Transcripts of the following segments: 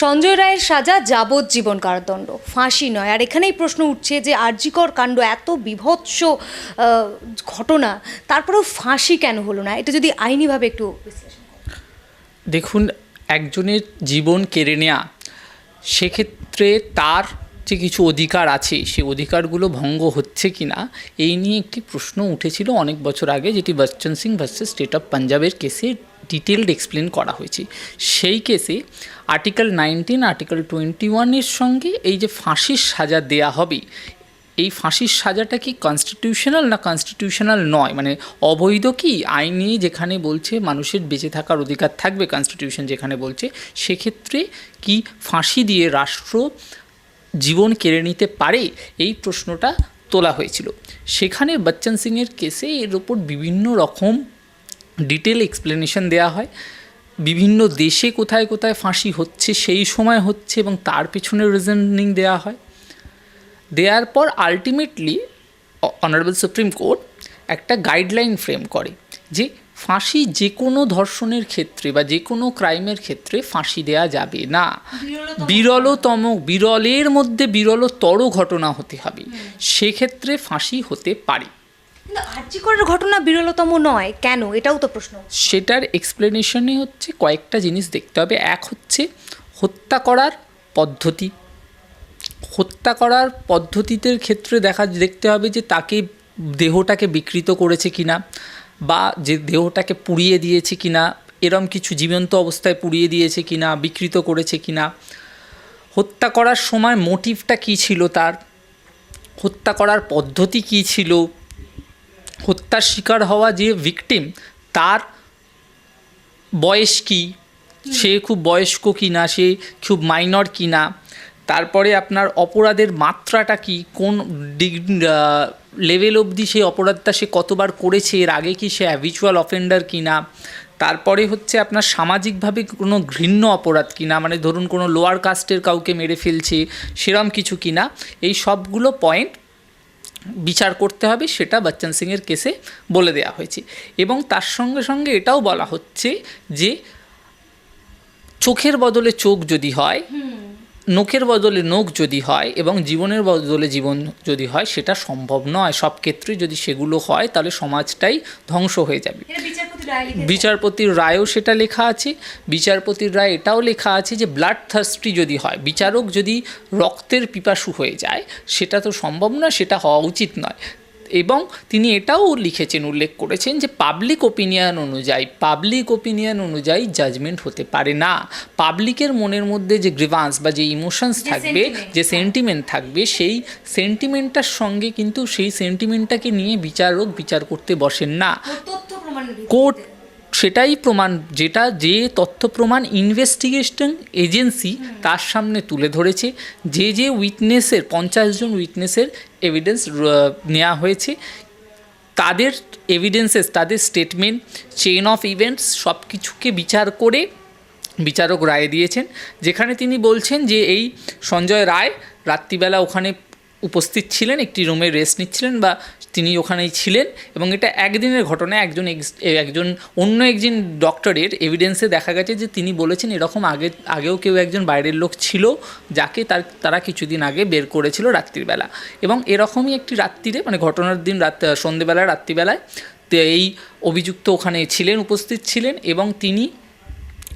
সঞ্জয় রায়ের সাজা যাবজ্জীবন কারাদণ্ড। ফাঁসি নয়। আর এখানেই প্রশ্ন উঠছে যে আরজিকর কাণ্ড এত বিভৎস ঘটনা, তারপরেও ফাঁসি কেন হলো না? এটা যদি আইনিভাবে একটু দেখুন, একজনের জীবন কেড়ে নেওয়া সেক্ষেত্রে তার যে কিছু অধিকার আছে, সেই অধিকারগুলো ভঙ্গ হচ্ছে কি না এই নিয়ে একটি প্রশ্ন উঠেছিল অনেক বছর আগে, যেটি Bachan Singh versus state of পাঞ্জাবের কেসে ডিটেলড এক্সপ্লেন করা হয়েছে। সেই কেসে আর্টিকেল নাইনটিন, আর্টিকেল টোয়েন্টি ওয়ানের সঙ্গে এই যে ফাঁসির সাজা দেয়া হবে, এই ফাঁসির সাজাটা কি কনস্টিটিউশনাল না কনস্টিটিউশনাল নয়? মানে অবৈধ কি? আইনি যেখানে বলছে মানুষের বেঁচে থাকার অধিকার থাকবে কনস্টিটিউশন যেখানে বলছে, সেক্ষেত্রে কি ফাঁসি দিয়ে রাষ্ট্র জীবন কেড়ে নিতে পারে? এই প্রশ্নটা তোলা হয়েছিল। সেখানে বচ্চন সিংয়ের কেসে এর ওপর বিভিন্ন রকম ডিটেল এক্সপ্লেনেশন দেওয়া হয়। বিভিন্ন দেশে কোথায় কোথায় ফাঁসি হচ্ছে সেই সময় হচ্ছে এবং তার পেছনে রিজনিং দেওয়া হয়। দেওয়ার পর আলটিমেটলি অনারেবল সুপ্রিম কোর্ট একটা গাইডলাইন ফ্রেম করে যে ফাঁসি যে কোনো ধর্ষণের ক্ষেত্রে বা যে কোনো ক্রাইমের ক্ষেত্রে ফাঁসি দেয়া যাবে না। বিরলতম। বিরলের মধ্যে বিরলতর ঘটনা হতে হবে। সেক্ষেত্রে ফাঁসি হতে পারে। কিন্তু আরজিকরের ঘটনা বিরলতম নয়। কেন? এটাও তো প্রশ্ন। সেটার এক্সপ্লেনেশনে হচ্ছে কয়েকটা জিনিস দেখতে হবে। এক হচ্ছে হত্যা করার পদ্ধতি। হত্যা করার পদ্ধতিতে ক্ষেত্রে দেখা, দেখতে হবে যে তাকে দেহটাকে বিকৃত করেছে কিনা বা যে দেহটাকে পুড়িয়ে দিয়েছে কিনা, এরম কিছু জীবন্ত অবস্থায় পুড়িয়ে দিয়েছে কিনা, বিকৃত করেছে কিনা। হত্যা করার সময় মোটিভটা কী ছিল তার? হত্যা করার পদ্ধতি কী ছিল? হত্যার শিকার হওয়া যে ভিকটিম তার বয়স কি? সে খুব বয়স্ক কি না সে খুব মাইনর কি না তারপরে আপনার অপরাধের মাত্রাটা কি? কোন ডিগ লেভেল অবধি সেই অপরাধটা সে কতবার করেছে? এর আগে কি সে অ্যাভিচুয়াল অফেন্ডার কি না তারপরে হচ্ছে আপনার সামাজিকভাবে কোনো ঘৃণ্য অপরাধ কিনা? মানে ধরুন কোনো লোয়ার কাস্টের কাউকে মেরে ফেলছে সেরম কিছু কিনা? এই সবগুলো পয়েন্ট বিচার করতে হবে, সেটা বচ্চন সিংয়ের কেসে বলে দেওয়া হয়েছে। এবং তার সঙ্গে সঙ্গে এটাও বলা হচ্ছে যে, চোখের বদলে চোখ যদি হয় নখের বদলে নখ যদি হয় এবং জীবনের বদলে জীবন যদি হয় সেটা সম্ভব নয়। সব ক্ষেত্রে যদি সেগুলো হয় তাহলে সমাজটাই ধ্বংস হয়ে যাবে। বিচারপতির রায়ও সেটা লেখা আছে। বিচারপতির রায় এটাও লেখা আছে যে ব্লাড থার্স্টি যদি হয় বিচারক যদি রক্তের পিপাসু হয়ে যায় সেটা তো সম্ভব নয় সেটা হওয়া উচিত নয়। এবং তিনি এটাও লিখেছেন উল্লেখ করেছেন যে পাবলিক ওপিনিয়ন অনুযায়ী পাবলিক ওপিনিয়ন অনুযায়ী জাজমেন্ট হতে পারে না। পাবলিকের মনের মধ্যে যে গ্রিভান্স বা যে ইমোশনস থাকবে যে সেন্টিমেন্ট থাকবে সেই সেন্টিমেন্টটার সঙ্গে কিন্তু সেই সেন্টিমেন্টটাকে নিয়ে বিচারক বিচার করতে বসেন না। কোর্ট সেটাই প্রমাণ যেটা যে তথ্য প্রমাণ ইনভেস্টিগেশন এজেন্সি তার সামনে তুলে ধরেছে যে যে উইটনেসের পঞ্চাশ জন উইটনেসের এভিডেন্স নেওয়া হয়েছে তাদের এভিডেন্সেস তাদের স্টেটমেন্ট চেন অফ ইভেন্টস সব কিছুকে বিচার করে বিচারক রায় দিয়েছেন যেখানে তিনি বলছেন যে এই সঞ্জয় রায় রাত্রিবেলা ওখানে উপস্থিত ছিলেন, একটি রুমে রেস্ট নিচ্ছিলেন বা তিনি ওখানেই ছিলেন এবং এটা একদিনের ঘটনা, একজন একজন অন্য একজন ডক্টরের এভিডেন্সে দেখা গেছে যে তিনি বলেছেন এরকম আগে, আগেও কেউ একজন বাইরের লোক ছিল যাকে তার, তারা কিছুদিন আগে বের করেছিল রাত্রিবেলা এবং এরকমই একটি রাত্রিরে মানে ঘটনার দিন রাত, সন্ধেবেলা, রাত্রিবেলায় এই অভিযুক্ত ওখানে ছিলেন, উপস্থিত ছিলেন এবং তিনি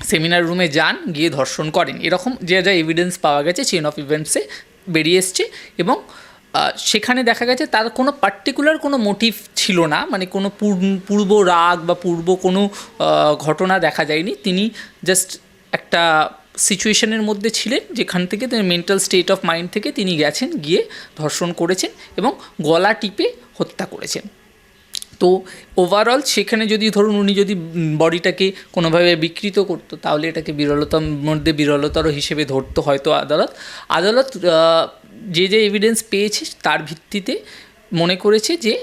সেমিনার রুমে যান, গিয়ে ধর্ষণ করেন। এরকম যে যা এভিডেন্স পাওয়া গেছে চেন অফ ইভেন্টসে বেরিয়ে এসছে এবং সেখানে দেখা গেছে তার কোনো পার্টিকুলার কোনো মোটিভ ছিল না মানে কোনো পূর্ব- রাগ বা পূর্ব কোনো ঘটনা দেখা যায়নি। তিনি জাস্ট একটা সিচুয়েশনের মধ্যে ছিলেন, যেখান থেকে তিনি মেন্টাল স্টেট অফ মাইন্ড থেকে তিনি গেছেন, গিয়ে ধর্ষণ করেছেন এবং গলা টিপে হত্যা করেছেন। তো ওভারঅল সেখানে যদি ধরুন উনি যদি বডিটাকে কোনোভাবে বিকৃত করতো, তাহলে এটাকে বিরলতার মধ্যে বিরলতর হিসেবে ধরতো হয়তো আদালত। আদালত যে যে এভিডেন্স পেয়েছে তার ভিত্তিতে মনে করেছে যে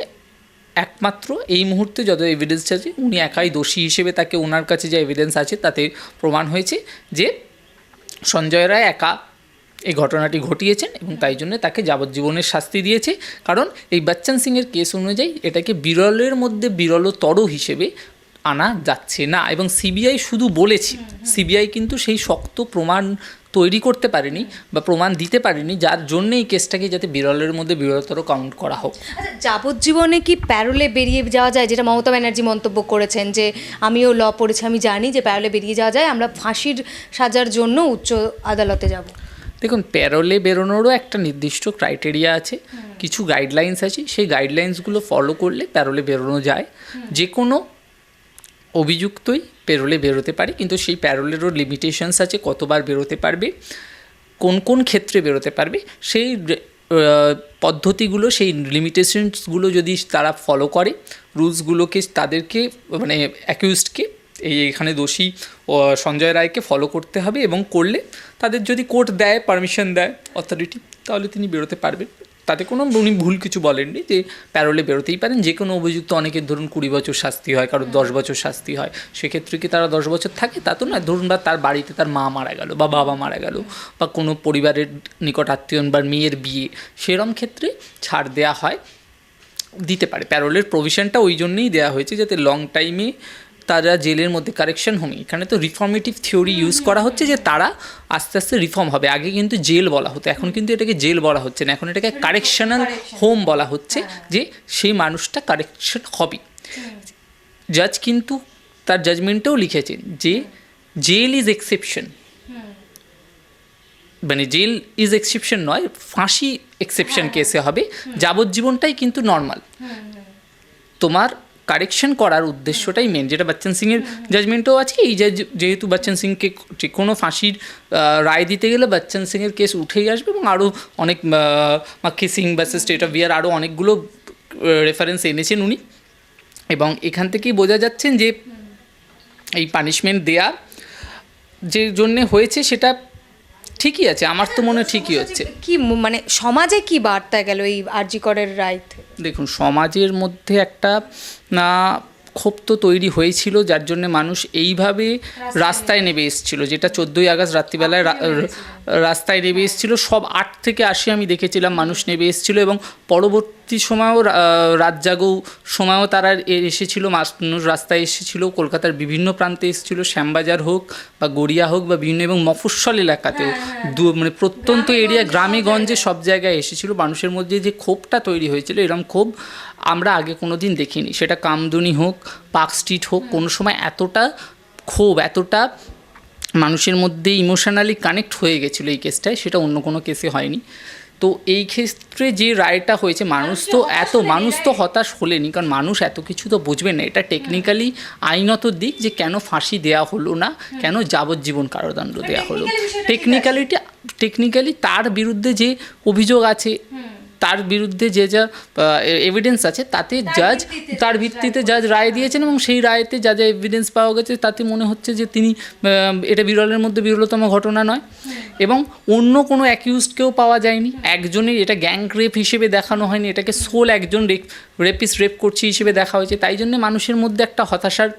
একমাত্র এই মুহূর্তে যত এভিডেন্স আছে, উনি একাই দোষী হিসেবে তাকে ওনার কাছে যে এভিডেন্স আছে তাতে প্রমাণ হয়েছে যে সঞ্জয় রায় একা এই ঘটনাটি ঘটিয়েছেন এবং তাই জন্য তাকে যাবজ্জীবনের শাস্তি দিয়েছে। কারণ এই বচ্চন সিংয়ের কেস অনুযায়ী এটাকে বিরলের মধ্যে বিরলতর হিসেবে আনা যাচ্ছে না এবং সিবিআই শুধু বলেছে। সিবিআই কিন্তু সেই শক্ত প্রমাণ তৈরি করতে পারেনি বা প্রমাণ দিতে পারেনি, যার জন্য এই কেসটাকে যাতে বিরলের মধ্যে বিরলতর কাউন্ট করা হোক। আচ্ছা যাবজ্জীবনে কি প্যারোলে বেরিয়ে যাওয়া যায়? যেটা মমতা ব্যানার্জি মন্তব্য করেছেন যে, আমিও ল পড়েছি, আমি জানি যে প্যারোলে বেরিয়ে যাওয়া যায়, আমরা ফাঁসির সাজার জন্য উচ্চ আদালতে যাব। দেখুন প্যারোলে বেরোনোরও একটা নির্দিষ্ট ক্রাইটেরিয়া আছে কিছু গাইডলাইন্স আছে সেই গাইডলাইন্সগুলো ফলো করলে প্যারোলে বেরোনো যায়। যে কোনো অভিযুক্তই প্যারোলে বেরোতে পারে কিন্তু সেই প্যারোলেরও লিমিটেশনস আছে কতবার বেরোতে পারবে কোন কোন ক্ষেত্রে বেরোতে পারবে সেই পদ্ধতিগুলো সেই লিমিটেশনসগুলো যদি তারা ফলো করে রুলসগুলোকে তাদেরকে মানে অ্যাকিউজডকে এই এখানে দোষী সঞ্জয় রায়কে ফলো করতে হবে এবং করলে তাদের যদি কোর্ট দেয় পারমিশন দেয় অথরিটি তাহলে তিনি বেরোতে পারবেন। তাতে কোনো, উনি ভুল কিছু বলেননি যে প্যারোলে বেরোতেই পারেন। যে কোনো অভিযুক্ত অনেকের ধরুন কুড়ি বছর শাস্তি হয় কারোর দশ বছর শাস্তি হয়। সেক্ষেত্রে কি তারা দশ বছর থাকে? তা তো না ধরুন বা তার বাড়িতে তার মা মারা গেল বা বাবা মারা গেল বা কোনো পরিবারের নিকট আত্মীয় বা মেয়ের বিয়ে, সেরম ক্ষেত্রে ছাড় দেওয়া হয়, দিতে পারে। প্যারোলের প্রভিশনটা ওই জন্যেই দেওয়া হয়েছে যাতে লং টাইমে তারা জেলের মধ্যে কারেকশন হোম এখানে তো রিফর্মেটিভ থিওরি ইউজ করা হচ্ছে যে তারা আস্তে আস্তে রিফর্ম হবে। আগে কিন্তু জেল বলা হতো এখন কিন্তু এটাকে জেল বলা হচ্ছে না। এখন এটাকে কারেকশনাল হোম বলা হচ্ছে যে সেই মানুষটা কারেকশন হবে। জাজ কিন্তু তার জাজমেন্টেও লিখেছেন যে জেল ইজ এক্সেপশন মানে জেল ইজ এক্সেপশন নয় ফাঁসি এক্সেপশন কেসে হবে। যাবজ্জীবনটাই কিন্তু নর্মাল তোমার কারেকশন করার উদ্দেশ্যটাই মেন যেটা বচ্চন সিংয়ের জাজমেন্টও আছে, এই যেহেতু বচ্চন সিংকে যে কোনো ফাঁসির রায় দিতে গেলে বচ্চন সিংয়ের কেস উঠেই আসবে এবং আরও অনেক Macchi Singh versus state of বিয়ার আরও অনেকগুলো রেফারেন্স এনেছেন উনি। এবং এখান থেকেই বোঝা যাচ্ছেন যে এই পানিশমেন্ট দেয়া যে জন্যে হয়েছে সেটা ঠিকই আছে আমার তো মনে ঠিকই হচ্ছে। কি মানে সমাজে কি বার্তা গেল এই আরজিকরের রায় দেখুন সমাজের মধ্যে একটা না ক্ষোভ তো তৈরি হয়েছিল যার জন্য মানুষ এইভাবে রাস্তায় নেমে এসেছিল যেটা চোদ্দোই আগস্ট রাত্রিবেলায় রাস্তায় নেমে এসেছিল। সব আট থেকে আশি আমি দেখেছিলাম মানুষ নেমে এসেছিল এবং পরবর্তী সময়েও রাত জাগো সময়ও তারা এ- এসেছিল। মানুষ রাস্তায় এসেছিল কলকাতার বিভিন্ন প্রান্তে এসেছিল শ্যামবাজার হোক বা গড়িয়া হোক বা বিভিন্ন এবং মফস্বল এলাকাতেও। দু- মানে প্রত্যন্ত এরিয়া গ্রামে গঞ্জে সব জায়গায় এসেছিল। মানুষের মধ্যে যে ক্ষোভটা তৈরি হয়েছিল এরকম ক্ষোভ আমরা আগে কোনো দিন দেখিনি। সেটা কামদুনি হোক পার্ক স্ট্রিট হোক কোনো সময় এতটা ক্ষোভ এতটা মানুষের মধ্যে ইমোশনালি কানেক্ট হয়ে গেছিল এই কেসটায় সেটা অন্য কোনো কেসে হয়নি। তো এই ক্ষেত্রে যে রায়টা হয়েছে মানুষ তো এত মানুষ তো হতাশ হলেনি কারণ মানুষ এত কিছু তো বুঝবে না। এটা টেকনিক্যালি আইনত দিক যে কেন ফাঁসি দেওয়া হলো না কেন যাবজ্জীবন কারাদণ্ড দেওয়া হলো। টেকনিক্যালিটি টেকনিক্যালি তার বিরুদ্ধে যে অভিযোগ আছে তার বিরুদ্ধে যে যা এভিডেন্স আছে তাতে জাজ তার ভিত্তিতে জাজ রায় দিয়েছেন এবং সেই রায়তে যা যা এভিডেন্স পাওয়া গেছে তাতে মনে হচ্ছে যে তিনি এটা বিরলের মধ্যে বিরলতম ঘটনা নয়। এবং অন্য কোনো অ্যাকিউজকেও পাওয়া যায়নি। একজনের এটা গ্যাং রেপ হিসেবে দেখানো হয়নি এটাকে সোল একজন রেপ রেপিস রেপ করছে হিসেবে দেখা হয়েছে। তাই জন্য মানুষের মধ্যে একটা hতাশার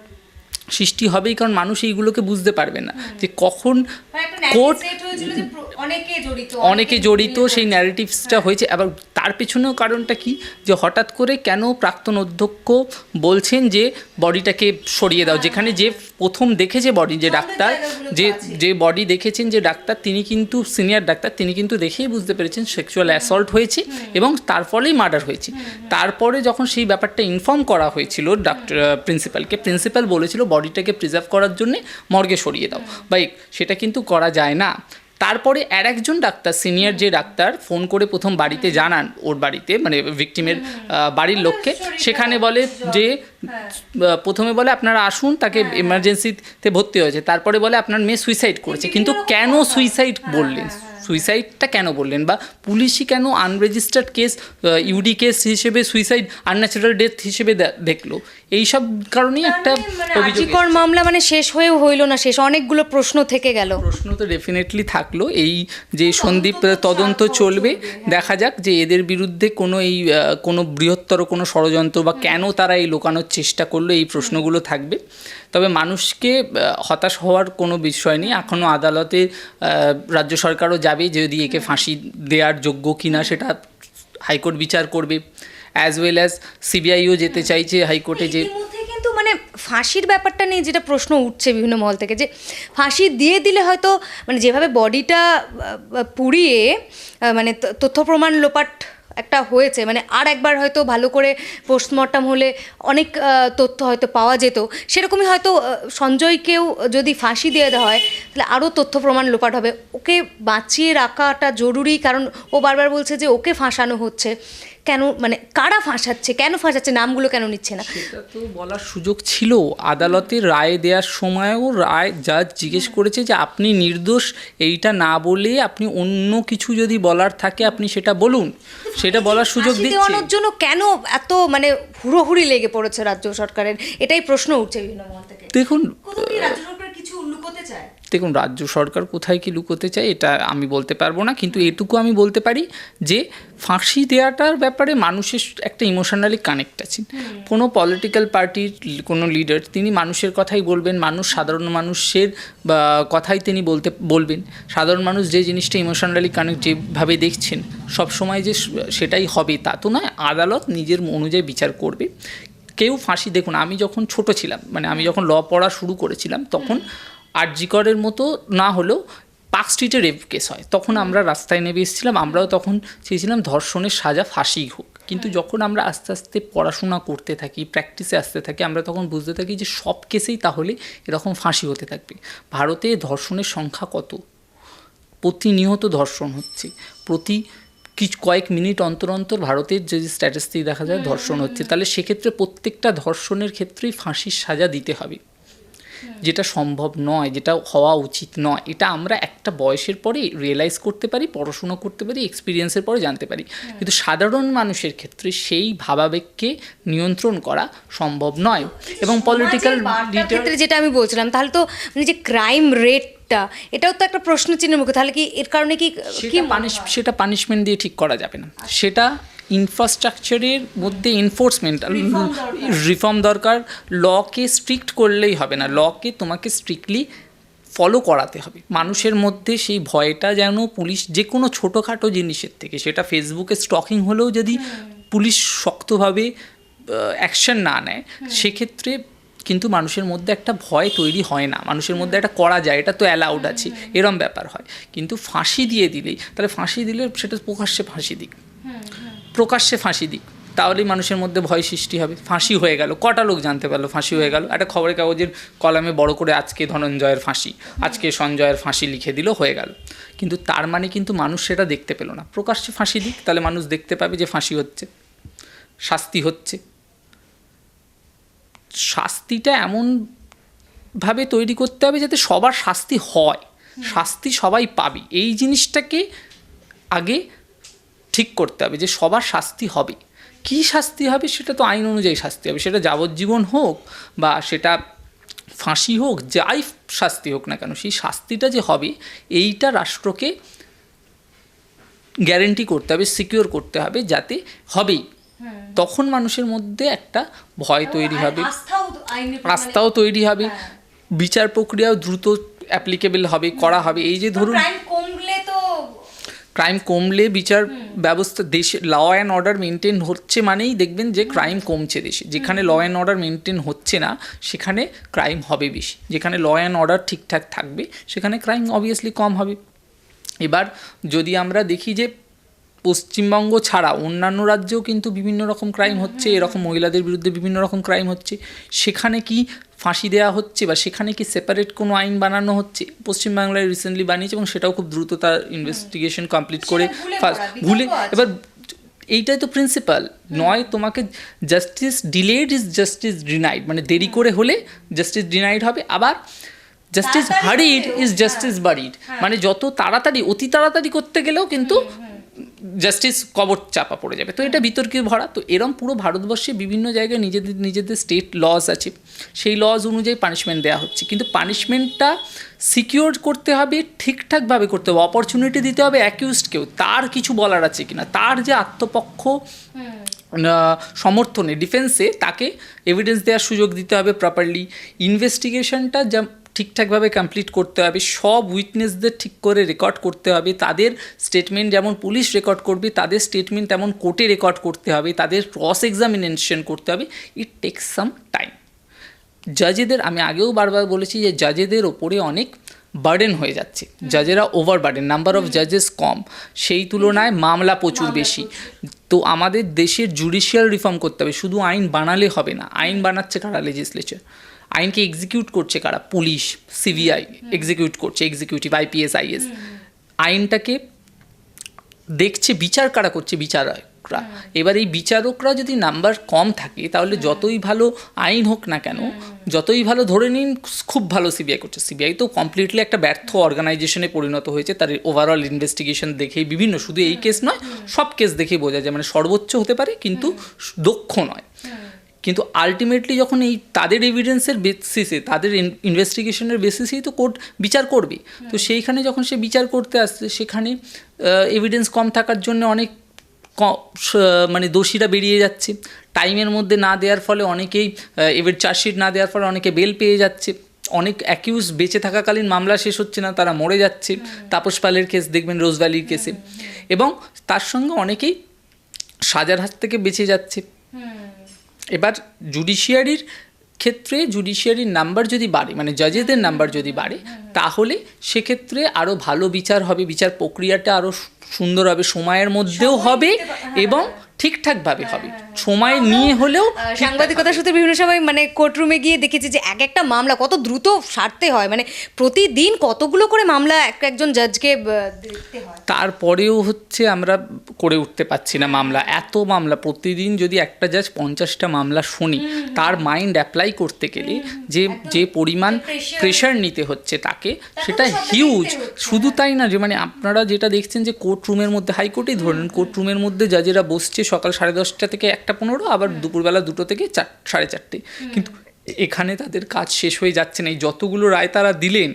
সৃষ্টি হবেই কারণ মানুষ এইগুলোকে বুঝতে পারবে না। যে কখন কোর্ট অনেকে জড়িত সেই ন্যারেটিভসটা হয়েছে। আবার তার পেছনেও কারণটা কি? যে হঠাৎ করে কেন প্রাক্তন অধ্যক্ষ বলছেন যে বডিটাকে সরিয়ে দাও যেখানে যে প্রথম দেখেছে বডি যে ডাক্তার যে যে বডি দেখেছেন যে ডাক্তার তিনি কিন্তু সিনিয়র ডাক্তার তিনি কিন্তু দেখেই বুঝতে পেরেছেন সেক্সুয়াল অ্যাসল্ট হয়েছে এবং তার ফলেই মার্ডার হয়েছে। তারপরে যখন সেই ব্যাপারটা ইনফর্ম করা হয়েছিল ডাক্তার প্রিন্সিপালকে প্রিন্সিপাল বলেছিল বডিটাকে প্রিজার্ভ করার জন্যে মর্গে সরিয়ে দাও। বা সেটা কিন্তু করা যায় না। তারপরে আর একজন ডাক্তার সিনিয়র যে ডাক্তার ফোন করে প্রথম বাড়িতে জানান ওর বাড়িতে মানে ভিকটিমের বাড়ির লোককে। সেখানে বলে যে প্রথমে বলে আপনারা আসুন তাকে এমার্জেন্সিতে ভর্তি হয়েছে। তারপরে বলে আপনার মেয়ে সুইসাইড করেছে। কিন্তু কেন সুইসাইড বললেন? সুইসাইডটা কেন বললেন? বা পুলিশই কেন আনরেজিস্টার্ড কেস ইউডি কেস হিসেবে সুইসাইড আনন্যাচারাল ডেথ হিসেবে দেখল? এইসব কারণেই একটা অভিযোগ মামলা মানে শেষ হয়েও হইল না শেষ অনেকগুলো প্রশ্ন থেকে গেল। প্রশ্ন তো ডেফিনেটলি থাকল। এই যে সন্দীপ তদন্ত চলবে দেখা যাক যে এদের বিরুদ্ধে কোনো এই কোনো বৃহত্তর কোনো ষড়যন্ত্র বা কেন তারা এই লোকানোর চেষ্টা করল এই প্রশ্নগুলো থাকবে। তবে মানুষকে হতাশ হওয়ার কোনো বিষয় নেই। এখনও আদালতে রাজ্য সরকারও যাবে যদি একে ফাঁসি দেওয়ার যোগ্য কিনা সেটা হাইকোর্ট বিচার করবে। অ্যাজ ওয়েল অ্যাজ সিবিআইও যেতে চাইছে হাইকোর্টে যে কিন্তু মানে ফাঁসির ব্যাপারটা নিয়ে যেটা প্রশ্ন উঠছে বিভিন্ন মহল থেকে যে ফাঁসি দিয়ে দিলে হয়তো মানে যেভাবে বডিটা পুড়িয়ে মানে তথ্য প্রমাণ লোপাট একটা হয়েছে মানে আর একবার হয়তো ভালো করে পোস্টমর্টম হলে অনেক তথ্য হয়তো পাওয়া যেত। সেরকমই হয়তো সঞ্জয়কেও যদি ফাঁসি দিয়ে দেওয়া হয়, তাহলে আরও তথ্য প্রমাণ লোপাট হবে। ওকে বাঁচিয়ে রাখাটা জরুরি, কারণ ও বারবার বলছে যে ওকে ফাঁসানো হচ্ছে। কেন মানে কারা ফাঁসাচ্ছে কেন ফাঁসাচ্ছে নামগুলো কেন নিচ্ছে না? সেটা তো বলার সুযোগ ছিল। আদালতের রায় দেওয়ার সময়ও রায় জাজ জিজ্ঞেস করেছে যে আপনি নির্দোষ এইটা না বলে আপনি অন্য কিছু যদি বলার থাকে আপনি সেটা বলুন। সেটা বলার সুযোগ দিচ্ছে। দেওয়ানোর জন্য কেন এত মানে হুড়োহুড়ি লেগে পড়েছে রাজ্য সরকারের? এটাই প্রশ্ন উঠছে বিভিন্ন মহল থেকে। দেখুন কিছু লুকোতে চায়? দেখুন রাজ্য সরকার কোথায় কি লুকোতে চায় এটা আমি বলতে পারব না কিন্তু এটুকু আমি বলতে পারি যে ফাঁসি দেওয়াটার ব্যাপারে মানুষের একটা ইমোশনালি কানেক্ট আছে। কোনো পলিটিক্যাল পার্টির কোনো লিডার তিনি মানুষের কথাই বলবেন মানুষ সাধারণ মানুষের বা কথাই তিনি বলতে বলবেন। সাধারণ মানুষ যে জিনিসটা ইমোশনালি কানেক্ট যেভাবে দেখছেন সব সময় যে সেটাই হবে তা তো নয়। আদালত নিজের অনুযায়ী বিচার করবে। কেউ ফাঁসি দেখুন আমি যখন ছোট ছিলাম মানে আমি যখন ল পড়া শুরু করেছিলাম তখন আরজিকরের মতো না হলেও পার্ক স্ট্রিটে রেপ কেস হয়। তখন আমরা রাস্তায় নেমে এসেছিলাম আমরাও তখন চেয়েছিলাম ধর্ষণের সাজা ফাঁসি হোক। কিন্তু যখন আমরা আস্তে আস্তে পড়াশোনা করতে থাকি প্র্যাকটিসে আসতে থাকি আমরা তখন বুঝতে থাকি যে সব কেসেই তাহলে এরকম ফাঁসি হতে থাকবে। ভারতে ধর্ষণের সংখ্যা কত? প্রতিনিয়ত ধর্ষণ হচ্ছে। প্রতি কিছু কয়েক মিনিট অন্তর অন্তর ভারতের যে স্ট্যাটিস্টিক দেখা যায় ধর্ষণ হচ্ছে। তাহলে সেক্ষেত্রে প্রত্যেকটা ধর্ষণের ক্ষেত্রেই ফাঁসির সাজা দিতে হবে। যেটা সম্ভব নয় যেটা হওয়া উচিত নয় এটা আমরা একটা বয়সের পরে রিয়েলাইজ করতে পারি পড়াশোনা করতে পারি এক্সপিরিয়েন্সের পরে জানতে পারি। কিন্তু সাধারণ মানুষের ক্ষেত্রে সেই ভাবাবেগকে নিয়ন্ত্রণ করা সম্ভব নয়। এবং পলিটিক্যাল ক্ষেত্রে যেটা আমি বলছিলাম তাহলে তো মানে যে ক্রাইম রেটটা এটাও তো একটা প্রশ্ন চিহ্নের মুখে তাহলে কি এর কারণে কি কি সেটা পানিশমেন্ট দিয়ে ঠিক করা যাবে না। সেটা ইনফ্রাস্ট্রাকচারের মধ্যে এনফোর্সমেন্ট রিফর্ম দরকার। লকে স্ট্রিক্ট করলেই হবে না। লকে তোমাকে স্ট্রিক্টলি ফলো করাতে হবে। মানুষের মধ্যে সেই ভয়টা যেন পুলিশ যে কোনো ছোটোখাটো জিনিসের থেকে সেটা ফেসবুকে স্টকিং হলেও যদি পুলিশ শক্তভাবে অ্যাকশন না নেয় সেক্ষেত্রে কিন্তু মানুষের মধ্যে একটা ভয় তৈরি হয় না। মানুষের মধ্যে একটা করা যায় এটা তো অ্যালাউড আছে। এরম ব্যাপার হয়। কিন্তু ফাঁসি দিয়ে দিলেই তাহলে ফাঁসি দিলে সেটা প্রকাশ্যে ফাঁসি দিক। প্রকাশ্যে ফাঁসি দিক। তাহলেই মানুষের মধ্যে ভয় সৃষ্টি হবে। ফাঁসি হয়ে গেল। কটা লোক জানতে পারল ফাঁসি হয়ে গেল? একটা খবরের কাগজের কলামে বড় করে আজকে ধনঞ্জয়ের ফাঁসি, আজকে সঞ্জয়ের ফাঁসি লিখে দিল, হয়ে গেল। কিন্তু তার মানে কিন্তু মানুষ সেটা দেখতে পেল না। প্রকাশ্যে ফাঁসি দিক, তাহলে মানুষ দেখতে পাবে যে ফাঁসি হচ্ছে। শাস্তি হচ্ছে। শাস্তিটা এমনভাবে তৈরি করতে হবে যাতে সবার শাস্তি হয়। শাস্তি সবাই পাবে। এই জিনিসটাকে আগে ঠিক করতে হবে যে সবার শাস্তি হবে। কী শাস্তি হবে সেটা তো আইন অনুযায়ী শাস্তি হবে। সেটা যাবজ্জীবন হোক বা সেটা ফাঁসি হোক যাই শাস্তি হোক না কেন সেই শাস্তিটা যে হবে এইটা রাষ্ট্রকে গ্যারেন্টি করতে হবে সিকিওর করতে হবে যাতে হবেই। তখন মানুষের মধ্যে একটা ভয় তৈরি হবে আস্থাও রাস্তাও তৈরি হবে বিচার প্রক্রিয়াও দ্রুত অ্যাপ্লিকেবল হবে করা হবে। এই যে ধরুন ক্রাইম কমলে বিচার ব্যবস্থা দেশে ল অ্যান্ড অর্ডার মেনটেন হচ্ছে মানেই দেখবেন যে ক্রাইম কমছে দেশে। যেখানে ল অ্যান্ড অর্ডার মেনটেন হচ্ছে না সেখানে ক্রাইম হবে বেশি। যেখানে ল অ্যান্ড অর্ডার ঠিকঠাক থাকবে সেখানে ক্রাইম অবভিয়াসলি কম হবে। এবার যদি আমরা দেখি যে পশ্চিমবঙ্গ ছাড়া অন্যান্য রাজ্যেও কিন্তু বিভিন্ন রকম ক্রাইম হচ্ছে এরকম মহিলাদের বিরুদ্ধে বিভিন্ন রকম ক্রাইম হচ্ছে। সেখানে কি ফাঁসি দেওয়া হচ্ছে বা সেখানে কি সেপারেট কোনো আইন বানানো হচ্ছে? পশ্চিমবাংলায় রিসেন্টলি বানিয়েছে এবং সেটাও খুব দ্রুত তার ইনভেস্টিগেশন কমপ্লিট করে ভুলে ফার্স্ট ভুলে এবার এইটাই তো প্রিন্সিপাল নয় তোমাকে justice delayed is justice denied মানে দেরি করে হলে জাস্টিস ডিনাইড হবে। আবার justice hurried is justice buried মানে যত তাড়াতাড়ি অতি তাড়াতাড়ি করতে গেলেও কিন্তু জাস্টিস কবর চাপা পড়ে যাবে। তো এটা বিতর্কের ভরা। তো এরম পুরো ভারতবর্ষে বিভিন্ন জায়গায় নিজেদের নিজেদের স্টেট লজ আছে। সেই লজ অনুযায়ী পানিশমেন্ট দেওয়া হচ্ছে। কিন্তু পানিশমেন্টটা সিকিওর করতে হবে ঠিকঠাকভাবে করতে হবে। অপরচুনিটি দিতে হবে অ্যাকিউজডকেও তার কিছু বলার আছে কিনা? তার যে আত্মপক্ষ সমর্থনে ডিফেন্সে তাকে এভিডেন্স দেওয়ার সুযোগ দিতে হবে প্রপারলি ইনভেস্টিগেশনটা যা ঠিকঠাকভাবে কমপ্লিট করতে হবে সব উইটনেসদের ঠিক করে রেকর্ড করতে হবে তাদের স্টেটমেন্ট যেমন পুলিশ রেকর্ড করবে তাদের স্টেটমেন্ট তেমন কোর্টে রেকর্ড করতে হবে তাদের ক্রস এক্সামিনেশন করতে হবে ইট টেক্স সাম টাইম জাজেদের আমি আগেও বারবার বলেছি যে জাজেদের ওপরে অনেক বার্ডেন হয়ে যাচ্ছে জাজেরা ওভার বার্ডেন নাম্বার অফ জাজেস কম সেই তুলনায় মামলা প্রচুর বেশি। তো আমাদের দেশের জুডিশিয়াল রিফর্ম করতে হবে শুধু আইন বানালে হবে না আইন বানাচ্ছে কারা লেজিসলেচার আইনকে এক্সিকিউট করছে কারা? পুলিশ সিবিআই এক্সিকিউট করছে এক্সিকিউটিভ আইপিএস আইএস আইনটাকে দেখছে বিচার কারা করছে? বিচারকরা। এবার এই বিচারকরা যদি নাম্বার কম থাকে তাহলে যতই ভালো আইন হোক না কেন যতই ভালো ধরে নিন খুব ভালো সিবিআই করছে। সিবিআই তো কমপ্লিটলি একটা ব্যর্থ অর্গানাইজেশনে পরিণত হয়েছে। তার ওভারঅল ইনভেস্টিগেশন দেখেই বিভিন্ন শুধু এই কেস নয় সব কেস দেখেই বোঝা যায়। মানে সর্বোচ্চ হতে পারে কিন্তু দক্ষ নয়। কিন্তু আলটিমেটলি যখন এই তাদের এভিডেন্সের বেসিসে তাদের ইনভেস্টিগেশনের বেসিসেই তো কোর্ট বিচার করবে। তো সেইখানে যখন সে বিচার করতে আসছে সেখানে এভিডেন্স কম থাকার জন্য অনেক মানে দোষীরা বেরিয়ে যাচ্ছে। টাইমের মধ্যে না দেওয়ার ফলে অনেকেই এবার চার্জশিট না দেওয়ার ফলে অনেকে বেল পেয়ে যাচ্ছে। অনেক অ্যাকিউজ বেঁচে থাকাকালীন মামলা শেষ হচ্ছে না তারা মরে যাচ্ছে। তাপস পালের কেস দেখবেন রোজ ভ্যালির কেসে এবং তার সঙ্গে অনেকেই সাজার হাত থেকে বেঁচে যাচ্ছে। এবার জুডিশিয়ারির ক্ষেত্রে জুডিশিয়ারির নাম্বার যদি বাড়ে মানে জাজেদের নাম্বার যদি বাড়ে তাহলে সেক্ষেত্রে আরও ভালো বিচার হবে বিচার প্রক্রিয়াটা আরও সুন্দর হবে সময়ের মধ্যেও হবে এবং ঠিকঠাকভাবে হবে। সময় নিয়ে হলেও সাংবাদিকতার সাথে বিভিন্ন সময় মানে কোর্টরুমে গিয়ে দেখেছি যে এক একটা মামলা কত দ্রুত সারতে হয়। মানে প্রতিদিন কতগুলো করে মামলা এক একজন জাজকে হয়। তারপরেও হচ্ছে আমরা করে উঠতে পারছি না মামলা। এত মামলা প্রতিদিন যদি একটা জাজ পঞ্চাশটা মামলা শুনি তার মাইন্ড অ্যাপ্লাই করতে গেলে যে যে পরিমাণ প্রেশার নিতে হচ্ছে তাকে সেটা হিউজ শুধু তাই না যে মানে আপনারা যেটা দেখছেন যে কোর্ট রুমের মধ্যে হাইকোর্টেই ধরেন কোর্ট রুমের মধ্যে জাজেরা বসছে সকাল সাড়ে দশটা থেকে একটা পনেরো আবার দুপুরবেলা দুটো থেকে চার সাড়ে চারটে। কিন্তু এখানে তাদের কাজ শেষ হয়ে যাচ্ছে না। এই যতগুলো রায় তারা দিলেন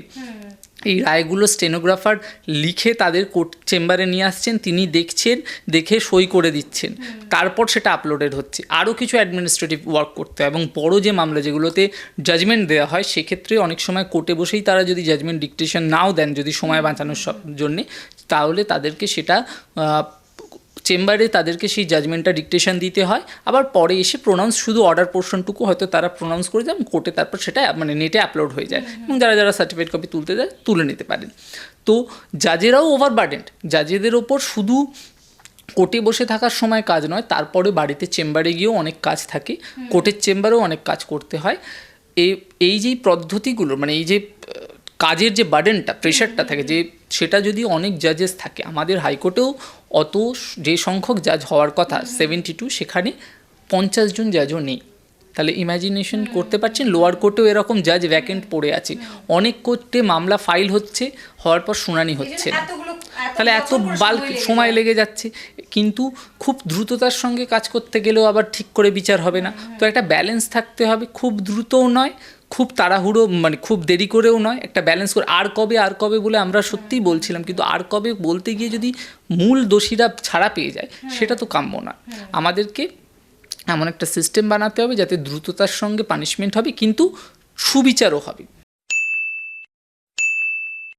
এই রায়গুলো স্টেনোগ্রাফার লিখে তাদের কোর্ট চেম্বারে নিয়ে আসছেন তিনি দেখছেন দেখে সই করে দিচ্ছেন। তারপর সেটা আপলোডেড হচ্ছে। আরও কিছু অ্যাডমিনিস্ট্রেটিভ ওয়ার্ক করতে হয় এবং বড় যে মামলা যেগুলোতে জাজমেন্ট দেওয়া হয় সেক্ষেত্রে অনেক সময় কোর্টে বসেই তারা যদি জাজমেন্ট ডিকটেশন নাও দেন যদি সময় বাঁচানোর জন্যে তাহলে তাদেরকে সেটা চেম্বারে তাদেরকে সেই জাজমেন্টটা ডিকটেশন দিতে হয় আবার পরে এসে প্রোনাউন্স শুধু অর্ডার পোর্শনটুকু হয়তো তারা প্রোনাউন্স করে দেন কোর্টে তারপর সেটা মানে নেটে আপলোড হয়ে যায় এবং যারা যারা সার্টিফিকেট কপি তুলতে দেয় তুলে নিতে পারেন। তো জাজেরাও ওভারবার্ডেন্ড জাজেদের ওপর শুধু কোর্টে বসে থাকার সময় কাজ নয় তারপরে বাড়িতে চেম্বারে গিয়েও অনেক কাজ থাকে। কোর্টের চেম্বারেও অনেক কাজ করতে হয়। এই এই যে পদ্ধতিগুলো মানে এই যে কাজের যে বার্ডেনটা প্রেশারটা থাকে যে সেটা যদি অনেক জাজেস থাকে আমাদের হাইকোর্টেও অত যে সংখ্যক জাজ হওয়ার কথা সেভেন্টি টু সেখানে পঞ্চাশ জন জাজও নেই। তাহলে ইমাজিনেশন করতে পারছেন লোয়ার কোর্টেও এরকম জাজ ভ্যাকেন্ট পড়ে আছে। অনেক কোর্টে মামলা ফাইল হচ্ছে হওয়ার পর শুনানি হচ্ছে না। তাহলে এত বাল্ক সময় লেগে যাচ্ছে। কিন্তু খুব দ্রুততার সঙ্গে কাজ করতে গেলেও আবার ঠিক করে বিচার হবে না। তো একটা ব্যালেন্স থাকতে হবে খুব দ্রুতও নয় খুব তাড়াহুড়ো মানে খুব দেরি করেও নয় একটা ব্যালেন্স করে আর কবে আর কবে বলে আমরা সত্যিই বলছিলাম কিন্তু আর কবে বলতে গিয়ে যদি মূল দোষীরা ছাড়া পেয়ে যায় সেটা তো কাম্য না। আমাদেরকে এমন একটা সিস্টেম বানাতে হবে যাতে দ্রুততার সঙ্গে পানিশমেন্ট হবে কিন্তু সুবিচারও হবে।